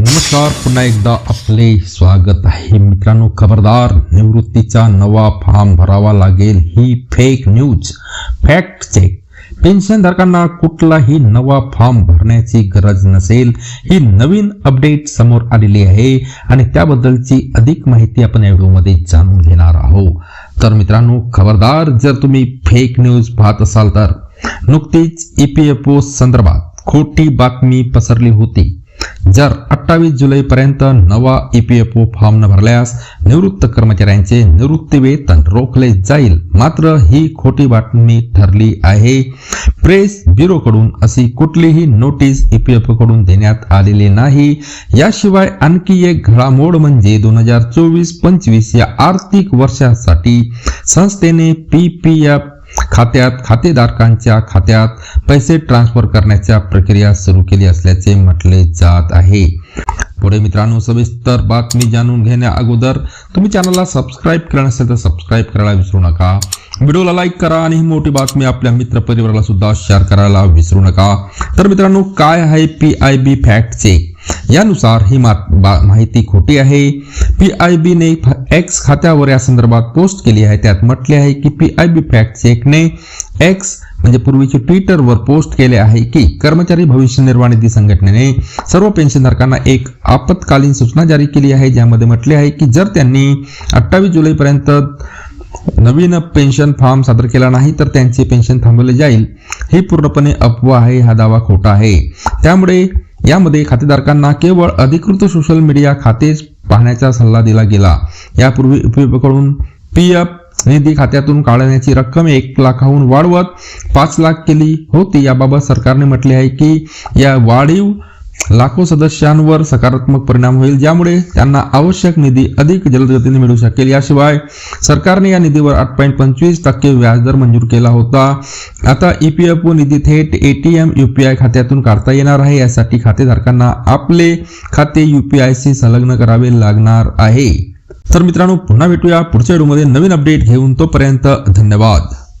नमस्कार पुन्हा एकदा आपले स्वागत आहे. मित्रांनो खबरदार निवृत्तीचा नवा फॉर्म भरावा लागेल ही फेक न्यूज फॅक्ट चेक पेन्शनधारकांना कुठलाही नवा फॉर्म भरण्याची गरज नसेल ही नवीन अपडेट समोर आलेली आहे आणि त्याबद्दलची अधिक माहिती आपण या व्हिडिओमध्ये जाणून घेणार आहोत. तर मित्रांनो खबरदार जर तुम्ही फेक न्यूज पाहत असाल तर नुकतीच ओ संदर्भात खोटी बातमी पसरली होती. जर अठ्ठावीस जुलैपर्यंत नवा ईपीएफओ फॉर्म न भरल्यास निवृत्त कर्मचाऱ्यांचे निवृत्ती वेतन रोखले जाईल. मात्र ही खोटी बातमी ठरली आहे. प्रेस ब्युरोकडून अशी कुठलीही नोटीस ईपीएफओ कडून देण्यात आलेली नाही. याशिवाय आणखी एक घडामोड म्हणजे दोन हजार चोवीस पंचवीस या आर्थिक वर्षासाठी संस्थेने पी पी एफ खात्यात खातेधारकांच्या खात्यात पैसे ट्रान्सफर करण्याच्या प्रक्रिया सुरू केली असल्याचे म्हटले जात आहे. पुढे मित्रांनो सविस्तर बातमी जाणून घेण्या अगोदर तुम्ही चॅनलला सबस्क्राईब केलं नसेल तर सबस्क्राईब करायला विसरू नका. व्हिडिओला लाईक करा आणि ही मोठी बातमी आपल्या मित्र परिवाराला सुद्धा शेअर करायला विसरू नका. तर मित्रांनो काय आहे P I B fact check यानुसार ही बा- माहिती खोटी आहे. पी आय बीने एक्स खात्यावर या संदर्भात पोस्ट केली आहे. त्यात म्हटले आहे की पी आय बी फॅक्ट चेकने एक्स म्हणजे पूर्वीचे ट्विटरवर पोस्ट केले आहे की कर्मचारी भविष्य निर्वाह निधी संघटनेने सर्व पेन्शनधारकांना एक आपत्कालीन सूचना जारी केली आहे. ज्यामध्ये म्हटले आहे की जर त्यांनी अठ्ठावीस जुलैपर्यंत नवीन पेन्शन फॉर्म सादर केला नाही तर त्यांचे पेन्शन थांबवले जाईल. ही पूर्णपणे अफवा आहे. हा दावा खोटा आहे. त्यामुळे यामध्ये खातेधारकांना केवळ अधिकृत सोशल मीडिया खातेच पाहण्याचा सल्ला दिला गेला. यापूर्वी उपयोगाकडून पी एफ निधी खात्यातून काढण्याची रक्कम एक लाखाहून वाढवत पाच लाख केली होती. याबाबत सरकारने म्हटले आहे की या वाढीव लाखो सदस्यांवर सकारात्मक परिणाम होईल ज्यामुळे त्यांना आवश्यक निधी अधिक जलदगतीने मिळू शकेल. याशिवाय सरकारने या निधीवर आठ पॉईंट पंचवीस टक्के व्याजदर मंजूर केला होता. आता ईपीएफओ निधी थेट एटीएम युपीआय खात्यातून काढता येणार आहे. यासाठी खातेधारकांना आपले खाते युपीआयशी संलग्न करावे लागणार आहे. तर मित्रांनो पुन्हा भेटूया पुढच्या व्हिडिओमध्ये. नवीन अपडेट घेऊन तोपर्यंत धन्यवाद.